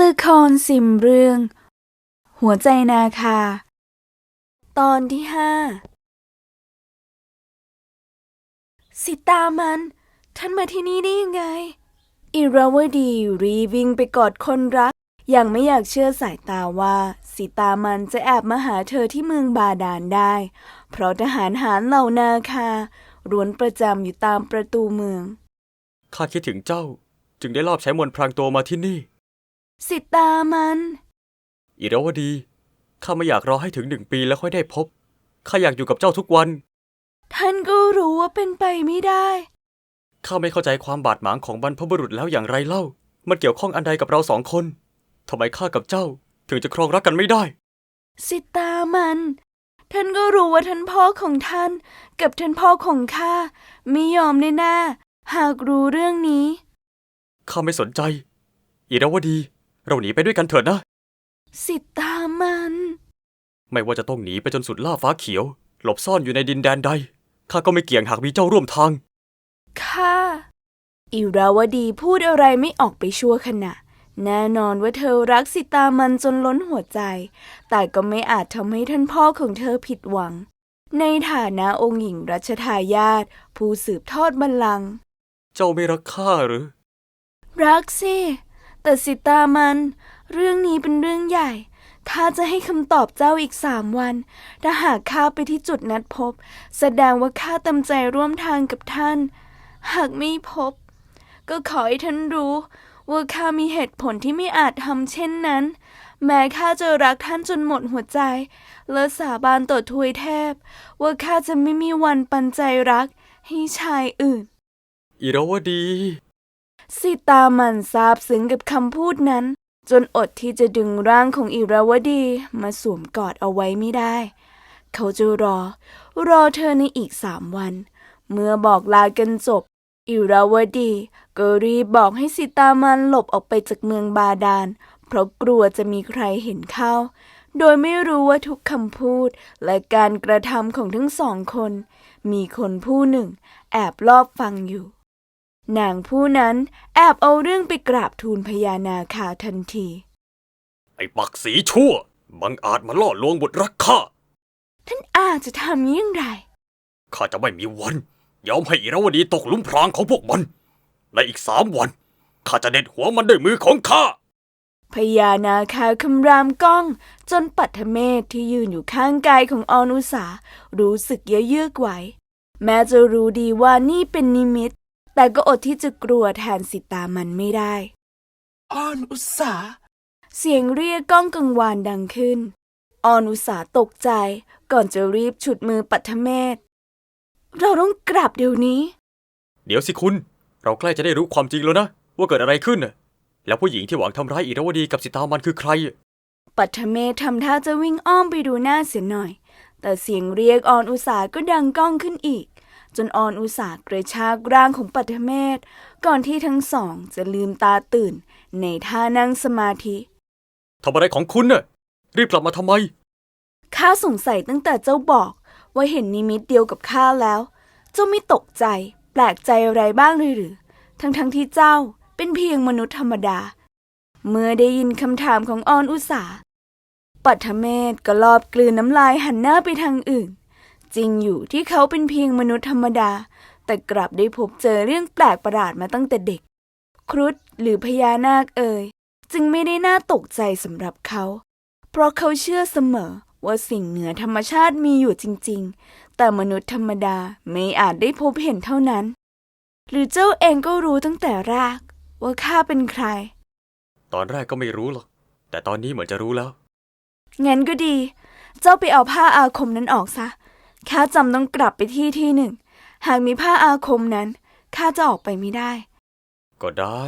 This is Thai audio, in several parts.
ละครสิมเรื่อง หัวใจนาคา ตอนที่ห้าสิตามัน ท่านมาที่นี่ได้ยังไง อิราวดีรีวิ่งไปกอดคนรักยังไม่อยากเชื่อสายตาว่า สิตามันจะแอบมาหาเธอที่เมืองบาดาลได้ เพราะทหารหารเหล่านาคาร้วนประจำอยู่ตามประตูเมือง ข้าคิดถึงเจ้า จึงได้ลอบใช้มนต์พรางตัวมาที่นี่ สิตามัน อิรวดี ข้าไม่อยากรอให้ถึงหนึ่งปีแล้วค่อยได้พบ ข้าอยากอยู่กับเจ้าทุกวัน ท่านก็รู้ว่าเป็นไปไม่ได้ ข้าไม่เข้าใจความบาดหมางของบรรพบุรุษแล้วอย่างไรเล่า มันเกี่ยวข้องอันใดกับเราสองคน ทำไมข้ากับเจ้า ถึงจะครองรักกันไม่ได้ สิตามัน ท่านก็รู้ว่าท่านพ่อของท่าน กับท่านพ่อของข้าไม่ยอมแน่ๆหากรู้เรื่องนี้ ข้าไม่สนใจ อิรวดี เราหนีไปด้วยกันเถิดนะ สิตามัน ไม่ว่าจะต้องหนีไปจนสุดล่าฟ้าเขียว หลบซ่อนอยู่ในดินแดนใด ข้าก็ไม่เกี่ยงหากมีเจ้าร่วมทางข้าอิราวดีพูดอะไรไม่ออกไปชั่วขณะ แน่นอนว่าเธอรักสิตามันจนล้นหัวใจ แต่ก็ไม่อาจทำให้ท่านพ่อของเธอผิดหวัง ในฐานะองค์หญิงรัชทายาทผู้สืบทอดบัลลังก์ เจ้าไม่รักข้าหรือ รักสิ แต่สิตามัน เรื่องนี้เป็นเรื่องใหญ่ ถ้าจะให้คำตอบเจ้าอีกสามวัน ถ้าหากข้าไปที่จุดนัดพบ แสดงว่าข้าต็มใจร่วมทางกับท่าน หากไม่พบ ก็ขอให้ท่านรู้ ว่าข้ามีเหตุผลที่ไม่อาจทำเช่นนั้น แม้ข้าจะรักท่านจนหมดหัวใจ และสาบานต่อทวยเทพ ว่าข้าจะไม่มีวันปันใจรักให้ชายอื่น อิรวดี สิตามันซาบซึ้งกับคำพูดนั้น จนอดที่จะดึงร่างของอิราวดีมาสวมกอดเอาไว้ไม่ได้ เขาจะรอ รอเธอในอีกสามวัน เมื่อบอกลากันจบ อิราวดีก็รีบบอกให้สิตามันหลบออกไปจากเมืองบาดาลเพราะกลัวจะมีใครเห็นเข้า โดยไม่รู้ว่าทุกคำพูดและการกระทำของทั้งสองคน มีคนผู้หนึ่ง แอบลอบฟังอยู่ นางผู้นั้นแอบเอาเรื่องไปกราบทูลพญานาคาทันที ไอ้ปักสีชั่ว บังอาจมาล่อลวงบุตรรักข้า ท่านอาจจะทำอย่างไร ข้าจะไม่มีวัน ยอมให้อิรวดีตกหลุมพรางของพวกมัน และอีกสามวัน ข้าจะเด็ดหัวมันด้วยมือของข้า พญานาคาคำรามก้อง จนปัทเมศที่ยืนอยู่ข้างกายของออนุสารู้สึกเยอะเยือกไหว แม้จะรู้ดีว่านี่เป็นนิมิต แต่ก็อดที่จะกลัวแทนสิตามันไม่ได้อ่อนอุตสาห์เสียงเรียกก้องกังวานดังขึ้น ออนุสาตกใจก่อนจะรีบฉุดมือปัทเมศ เราต้องกลับเดี๋ยวนี้ เดี๋ยวสิคุณ เราใกล้จะได้รู้ความจริงแล้วนะ ว่าเกิดอะไรขึ้นน่ะแล้วผู้หญิงที่หวังทำร้ายอิรวดีกับสิตามันคือใคร ปัทเมศทำท่าจะวิ่งอ้อมไปดูหน้าเสียหน่อย แต่เสียงเรียกออนอุสาก็ดังก้องขึ้นอีก จนออนอุสากระชากร่างของปัทเมศก่อนที่ทั้งสองจะลืมตาตื่น ในท่านั่งสมาธิ ทำอะไรของคุณน่ะ รีบกลับมาทำไม ข้าสงสัยตั้งแต่เจ้าบอก ว่าเห็นนิมิตเดียวกับข้าแล้ว เจ้าไม่ตกใจ แปลกใจอะไรบ้างเลยหรือ ทั้งๆทที่เจ้าเป็นเพียงมนุษย์ธรรมดา เมื่อได้ยินคำถามของออนอุสาปัทเมศก็ลอบกลืนน้ำลายหันหน้าไปทางอื่น จริงอยู่ที่เขาเป็นเพียงมนุษย์ธรรมดา แต่กลับได้พบเจอเรื่องแปลกประหลาดมาตั้งแต่เด็ก ครุฑหรือพญานาคเอ่ยจึงไม่ได้น่าตกใจสำหรับเขา เพราะเขาเชื่อเสมอว่าสิ่งเหนือธรรมชาติมีอยู่จริง ๆ แต่มนุษย์ธรรมดาไม่อาจได้พบเห็นเท่านั้น หรือเจ้าเองก็รู้ตั้งแต่แรกว่าข้าเป็นใคร ตอนแรกก็ไม่รู้หรอก แต่ตอนนี้เหมือนจะรู้แล้ว งั้นก็ดี เจ้าไปเอาผ้าอาคมนั้นออกซะ ข้าจำต้องกลับไปที่ที่หนึ่ง หากมีผ้าอาคมนั้นข้าจะออกไปไม่ได้ ก็ได้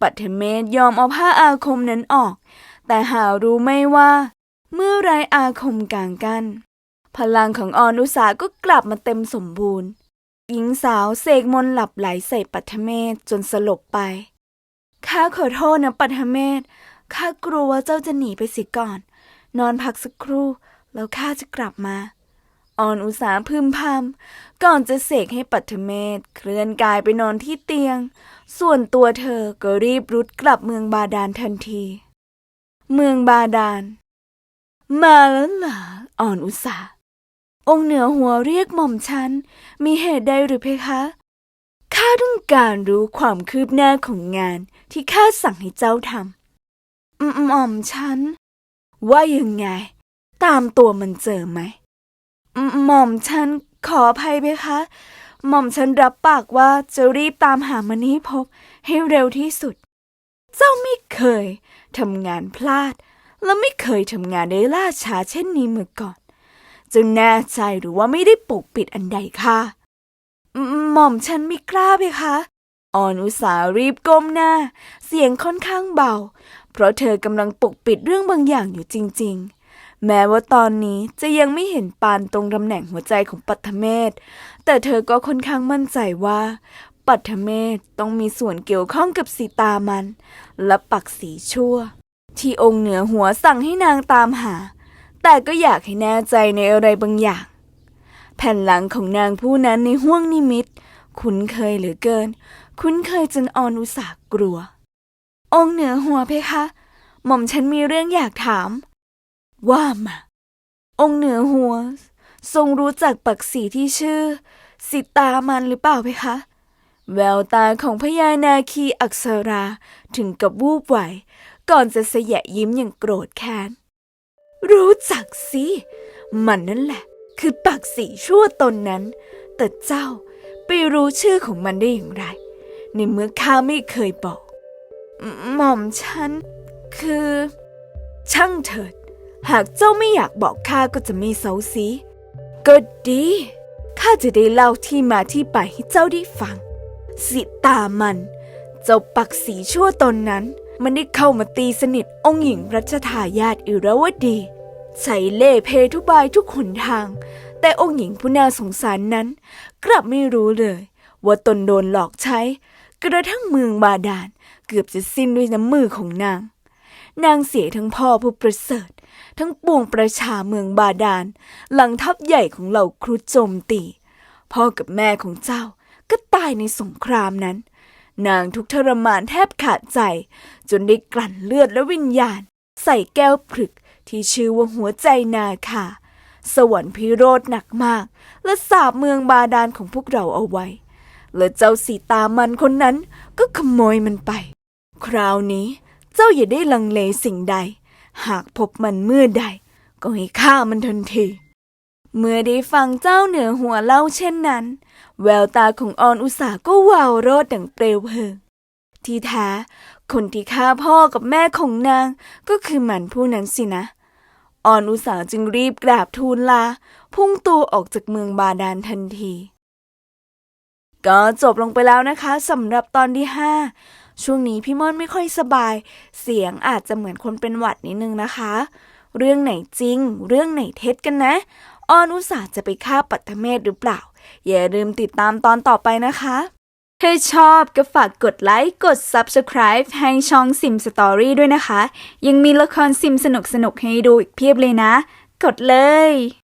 ปัทเมศยอมเอาผ้าอาคมนั้นออก แต่หารู้ไม่ว่า เมื่อไรอาคมกลางกัน พลังของออนุสาก็กลับมาเต็มสมบูรณ์ หญิงสาวเสกมนต์หลับไหลใส่ปัทเมศจนสลบไป ข้าขอโทษนะปัทเมศ ข้ากลัวว่าเจ้าจะหนีไปเสิก่อน นอนพักสักครู่ แล้วข้าจะกลับมา ออนอุสาพึมพำก่อนจะเสกให้ปัทเมศเคลื่อนกายไปนอนที่เตียง ส่วนตัวเธอก็รีบรุดกลับเมืองบาดาลทันที เมืองบาดาล มาแล้วเหรออ่อนอุสาองค์เหนือหัวเรียกหม่อมฉัน มีเหตุใดหรือเพคะ ข้าต้องการรู้ความคืบหน้าของงานที่ข้าสั่งให้เจ้าทำหม่อมฉัน ว่ายังไง ตามตัวมันเจอไหม หม่อมฉันขออภัยเพคะ หม่อมฉันรับปากว่าจะรีบตามหามันให้พบให้เร็วที่สุด เจ้าไม่เคยทำงานพลาด และไม่เคยทำงานได้ล่าช้าเช่นนี้มาก่อนจะแน่ใจหรือว่าไม่ได้ปกปิดอันใดค่ะ หม่อมฉันไม่กล้าเพคะอ่อนอุตสารีบก้มหน้า เสียงค่อนข้างเบา เพราะเธอกำลังปกปิดเรื่องบางอย่างอยู่จริง ๆ แม้ว่าตอนนี้จะยังไม่เห็นปานตรงตำแหน่งหัวใจของปัทเมศ แต่เธอก็ค่อนข้างมั่นใจว่า ปัทเมศต้องมีส่วนเกี่ยวข้องกับสีตามัน และปักสีชั่ว ที่องค์เหนือหัวสั่งให้นางตามหา แต่ก็อยากให้แน่ใจในอะไรบางอย่าง แผ่นหลังของนางผู้นั้นในห้วงนิมิต คุ้นเคยเหลือเกิน คุ้นเคยจนออนอุตสาหกลัว องค์เหนือหัวเพคะ หม่อมฉันมีเรื่องอยากถาม ว่ามา องค์เหนือหัว ทรงรู้จักปักษีที่ชื่อ สิตามันหรือเปล่าเพคะ แววตาของพญานาคีอักษราถึงกับวูบไหว ก่อนจะเสยะยิ้มอย่างโกรธแค้น รู้จักสิ มันนั่นแหละ คือปักสีชั่วตนนั้น แต่เจ้าไปรู้ชื่อของมันได้อย่างไร ในเมื่อข้าไม่เคยบอก หม่อมฉันคือ ช่างเถิด หากเจ้าไม่อยากบอกข้าก็จะไม่เซาซีก็ดีข้าจะได้เล่าที่มาที่ไปให้เจ้าได้ฟัง สิตามัน เจ้าปักสีชั่วตนนั้น มันได้เข้ามาตีสนิทองค์หญิงรัชทายาทอิรวดี ใช้เล่ห์เพทุบายทุกหนทาง แต่องค์หญิงผู้น่าสงสารนั้น กลับไม่รู้เลย ว่าตนโดนหลอกใช้ กระทั่งเมืองบาดาลเกือบจะสิ้นด้วยน้ำมือของนาง นางเสียทั้งพ่อผู้ประเสริฐ ทั้งปวงประชาเมืองบาดาล หลังทัพใหญ่ของเหล่าครุฑโจมตี พ่อกับแม่ของเจ้าก็ตายในสงครามนั้น นางทุกทรมานแทบขาดใจ จนได้กลั่นเลือดและวิญญาณ ใส่แก้วผลึกที่ชื่อว่าหัวใจนาคาสวรรค์พิโรธหนักมาก และสาบเมืองบาดาลของพวกเราเอาไว้ และเจ้าสีตามันคนนั้นก็ขโมยมันไป คราวนี้เจ้าอย่าได้ลังเลสิ่งใด หากพบมันเมื่อใด ก็ให้ฆ่ามันทันที เมื่อได้ฟังเจ้าเหนือหัวเล่าเช่นนั้น แววตาของออนอุตสาก็วาวโรดดังเปลวเพลิง ที่แท้คนที่ฆ่าพ่อกับแม่ของนางก็คือมันผู้นั้นสินะ ออนอุตสาจึงรีบกราบทูลลา พุ่งตัวออกจากเมืองบาดาลทันที ก็จบลงไปแล้วนะคะสำหรับตอนที่ 5 ช่วงนี้พี่ม่อนไม่ค่อยสบาย เสียงอาจจะเหมือนคนเป็นหวัดนิดนึงนะคะ เรื่องไหนจริง เรื่องไหนเท็จกันนะออนอุตสาห์จะไปฆ่าปัตเมศหรือเปล่า อย่าลืมติดตามตอนต่อไปนะคะถ้าชอบก็ฝากกดไลค์ กด Subscribe ให้ช่องซิมสตอรี่ด้วยนะคะ ยังมีละครซิมสนุกๆให้ดูอีกเพียบเลยนะ กดเลย